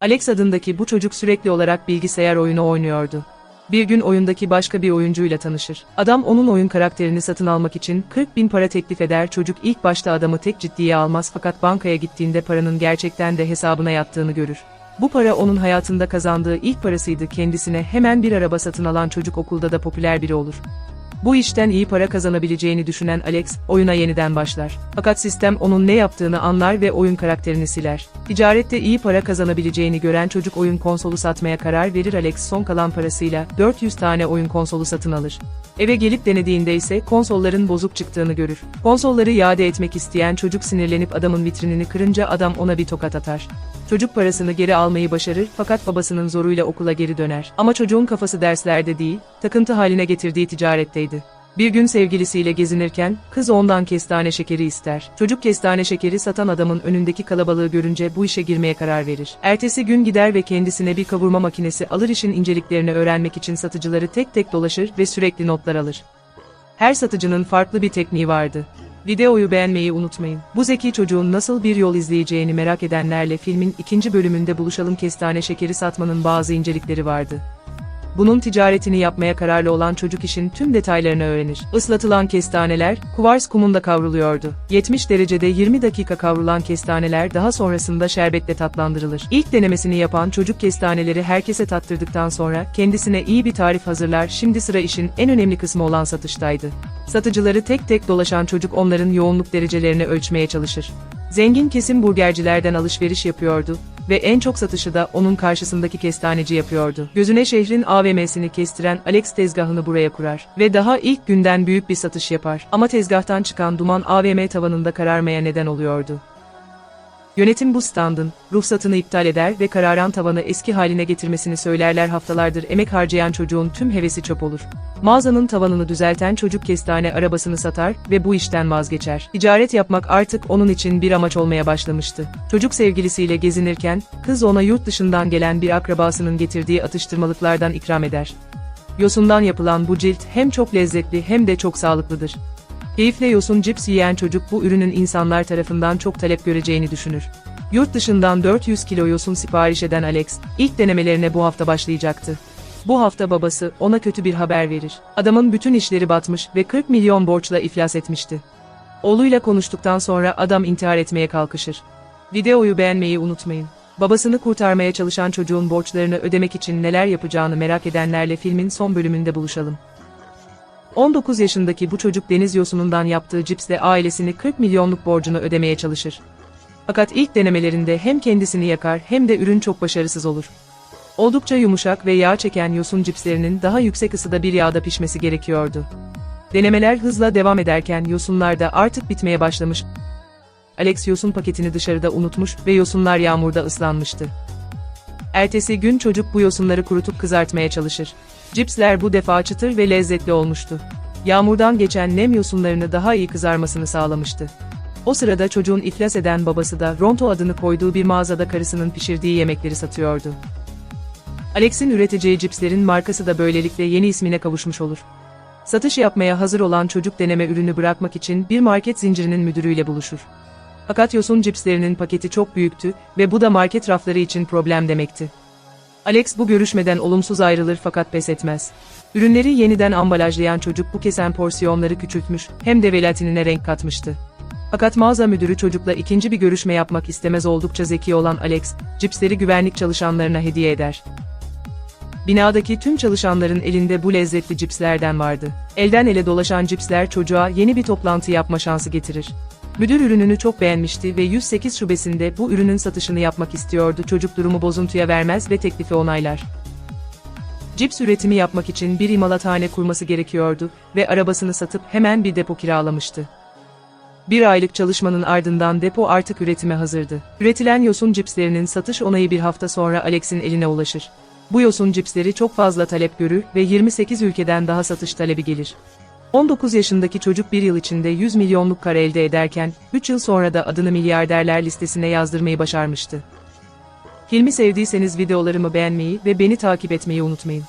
Alex adındaki bu çocuk sürekli olarak bilgisayar oyunu oynuyordu. Bir gün oyundaki başka bir oyuncuyla tanışır. Adam onun oyun karakterini satın almak için 40 bin para teklif eder. Çocuk ilk başta adamı tek ciddiye almaz fakat bankaya gittiğinde paranın gerçekten de hesabına yattığını görür. Bu para onun hayatında kazandığı ilk parasıydı. Kendisine hemen bir araba satın alan çocuk okulda da popüler biri olur. Bu işten iyi para kazanabileceğini düşünen Alex, oyuna yeniden başlar. Fakat sistem onun ne yaptığını anlar ve oyun karakterini siler. Ticarette iyi para kazanabileceğini gören çocuk oyun konsolu satmaya karar verir. Alex son kalan parasıyla 400 tane oyun konsolu satın alır. Eve gelip denediğinde ise konsolların bozuk çıktığını görür. Konsolları iade etmek isteyen çocuk sinirlenip adamın vitrinini kırınca adam ona bir tokat atar. Çocuk parasını geri almayı başarır fakat babasının zoruyla okula geri döner. Ama çocuğun kafası derslerde değil, takıntı haline getirdiği ticaretteydi. Bir gün sevgilisiyle gezinirken, kız ondan kestane şekeri ister. Çocuk kestane şekeri satan adamın önündeki kalabalığı görünce bu işe girmeye karar verir. Ertesi gün gider ve kendisine bir kavurma makinesi alır işin inceliklerini öğrenmek için satıcıları tek tek dolaşır ve sürekli notlar alır. Her satıcının farklı bir tekniği vardı. Videoyu beğenmeyi unutmayın. Bu zeki çocuğun nasıl bir yol izleyeceğini merak edenlerle filmin ikinci bölümünde buluşalım kestane şekeri satmanın bazı incelikleri vardı. Bunun ticaretini yapmaya kararlı olan çocuk işin tüm detaylarını öğrenir. Islatılan kestaneler, kuvars kumunda kavruluyordu. 70 derecede 20 dakika kavrulan kestaneler daha sonrasında şerbetle tatlandırılır. İlk denemesini yapan çocuk kestaneleri herkese tattırdıktan sonra kendisine iyi bir tarif hazırlar. Şimdi sıra işin en önemli kısmı olan satıştaydı. Satıcıları tek tek dolaşan çocuk onların yoğunluk derecelerini ölçmeye çalışır. Zengin kesim burgercilerden alışveriş yapıyordu ve en çok satışı da onun karşısındaki kestaneci yapıyordu. Gözüne şehrin AVM'sini kestiren Alex tezgahını buraya kurar ve daha ilk günden büyük bir satış yapar. Ama tezgahtan çıkan duman AVM tavanında kararmaya neden oluyordu. Yönetim bu standın ruhsatını iptal eder ve kararan tavanı eski haline getirmesini söylerler haftalardır emek harcayan çocuğun tüm hevesi çöp olur. Mağazanın tavanını düzelten çocuk kestane arabasını satar ve bu işten vazgeçer. Ticaret yapmak artık onun için bir amaç olmaya başlamıştı. Çocuk sevgilisiyle gezinirken, kız ona yurt dışından gelen bir akrabasının getirdiği atıştırmalıklardan ikram eder. Yosundan yapılan bu cilt hem çok lezzetli hem de çok sağlıklıdır. Keyifle yosun cips yiyen çocuk bu ürünün insanlar tarafından çok talep göreceğini düşünür. Yurt dışından 400 kilo yosun sipariş eden Alex, ilk denemelerine bu hafta başlayacaktı. Bu hafta babası ona kötü bir haber verir. Adamın bütün işleri batmış ve 40 milyon borçla iflas etmişti. Oğluyla konuştuktan sonra adam intihar etmeye kalkışır. Videoyu beğenmeyi unutmayın. Babasını kurtarmaya çalışan çocuğun borçlarını ödemek için neler yapacağını merak edenlerle filmin son bölümünde buluşalım. 19 yaşındaki bu çocuk deniz yosunundan yaptığı cipsle ailesini 40 milyonluk borcunu ödemeye çalışır. Fakat ilk denemelerinde hem kendisini yakar hem de ürün çok başarısız olur. Oldukça yumuşak ve yağ çeken yosun cipslerinin daha yüksek ısıda bir yağda pişmesi gerekiyordu. Denemeler hızla devam ederken yosunlar da artık bitmeye başlamış. Alex yosun paketini dışarıda unutmuş ve yosunlar yağmurda ıslanmıştı. Ertesi gün çocuk bu yosunları kurutup kızartmaya çalışır. Cipsler bu defa çıtır ve lezzetli olmuştu. Yağmurdan geçen nem yosunlarını daha iyi kızarmasını sağlamıştı. O sırada çocuğun iflas eden babası da Ronto adını koyduğu bir mağazada karısının pişirdiği yemekleri satıyordu. Alex'in üreteceği cipslerin markası da böylelikle yeni ismine kavuşmuş olur. Satış yapmaya hazır olan çocuk deneme ürünü bırakmak için bir market zincirinin müdürüyle buluşur. Fakat yosun cipslerinin paketi çok büyüktü ve bu da market rafları için problem demekti. Alex bu görüşmeden olumsuz ayrılır fakat pes etmez. Ürünleri yeniden ambalajlayan çocuk bu kesen porsiyonları küçültmüş hem de velatinine renk katmıştı. Fakat mağaza müdürü çocukla ikinci bir görüşme yapmak istemez oldukça zeki olan Alex, cipsleri güvenlik çalışanlarına hediye eder. Binadaki tüm çalışanların elinde bu lezzetli cipslerden vardı. Elden ele dolaşan cipsler çocuğa yeni bir toplantı yapma şansı getirir. Müdür ürününü çok beğenmişti ve 108 şubesinde bu ürünün satışını yapmak istiyordu. Çocuk durumu bozuntuya vermez ve teklifi onaylar. Cips üretimi yapmak için bir imalathane kurması gerekiyordu ve arabasını satıp hemen bir depo kiralamıştı. Bir aylık çalışmanın ardından depo artık üretime hazırdı. Üretilen yosun cipslerinin satış onayı bir hafta sonra Alex'in eline ulaşır. Bu yosun cipsleri çok fazla talep görür ve 28 ülkeden daha satış talebi gelir. 19 yaşındaki çocuk bir yıl içinde 100 milyonluk kar elde ederken, 3 yıl sonra da adını milyarderler listesine yazdırmayı başarmıştı. Filmi sevdiyseniz videolarımı beğenmeyi ve beni takip etmeyi unutmayın.